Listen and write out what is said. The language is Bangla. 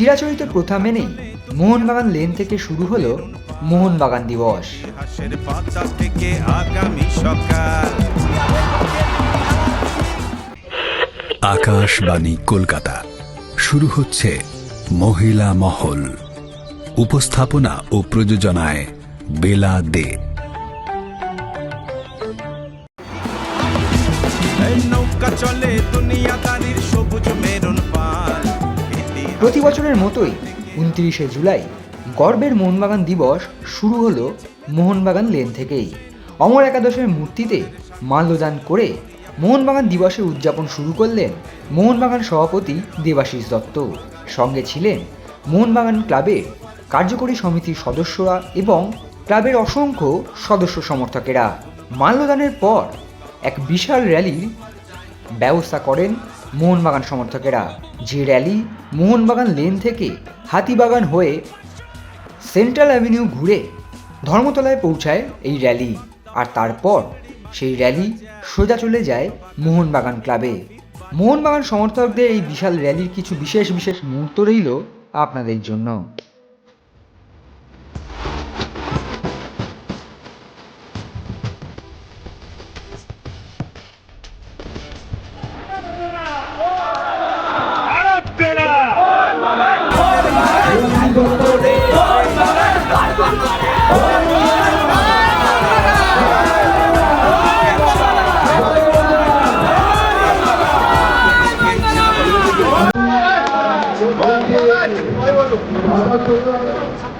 চিরাচরিত প্রথা মেনেই মোহনবাগান লেন থেকে শুরু হলো মোহনবাগান দিবস। ইতিহাসের পাতা থেকে আগামী সকাল। আকাশবাণী কলকাতা। শুরু হচ্ছে মহিলা মহল। উপস্থাপনা ও প্রযোজনায় বেলা দে। নৌকা চলে দুনিয়াদারির সবুজ মেরুন প্রতি বছরের মতোই উনত্রিশে জুলাই গর্বের মোহনবাগান দিবস শুরু হলো মোহনবাগান লেন থেকেই। অমর একাদশের মূর্তিতে মাল্যদান করে মোহনবাগান দিবসের উদযাপন শুরু করলেন মোহনবাগান সভাপতি দেবাশিস দত্ত। সঙ্গে ছিলেন মোহনবাগান ক্লাবের কার্যকরী সমিতির সদস্যরা এবং ক্লাবের অসংখ্য সদস্য সমর্থকেরা। মাল্যদানের পর এক বিশাল র্যালির ব্যবস্থা করেন মোহনবাগান সমর্থকেরা। যে র্যালি মোহনবাগান লেন থেকে হাতিবাগান হয়ে সেন্ট্রাল অ্যাভিনিউ ঘুরে ধর্মতলায় পৌঁছায় এই র্যালি। আর তারপর সেই র্যালি সোজা চলে যায় মোহনবাগান ক্লাবে। মোহনবাগান সমর্থকদের এই বিশাল র্যালির কিছু বিশেষ বিশেষ মুহূর্ত রইল আপনাদের জন্য। Thank you.